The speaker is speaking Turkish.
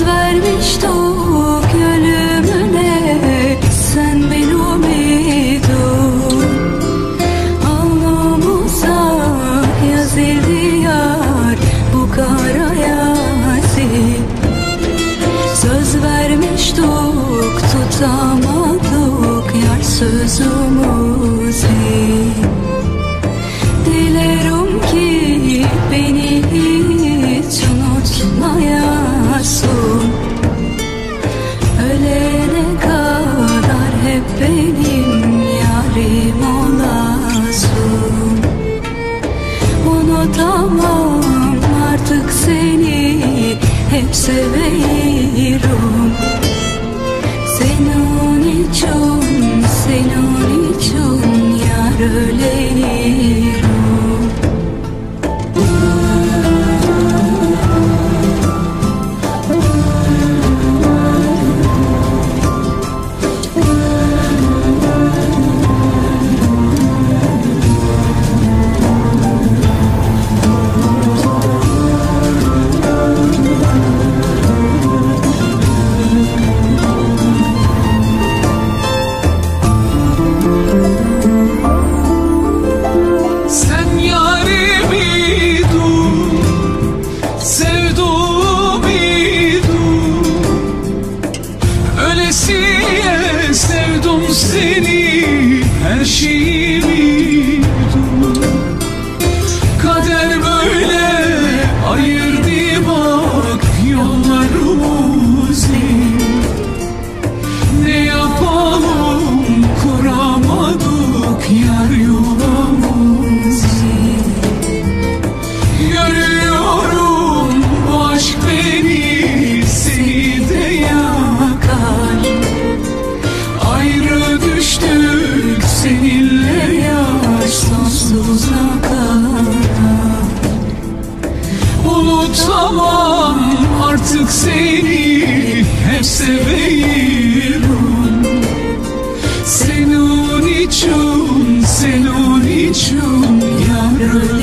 söz vermişti o ölümüne Sen benim umidim Alnımıza yazıldı yar bu kara yazı. Söz vermiştik tutamadık yar sözümü. mazlum Unutamam artık seni hep seviyorum Öylesiye sevdim seni her şeyimi Kader böyle ayırdı bak yollarımızı. Anlatamam artık seni Hep seviyorum. Senin için, senin için yarım.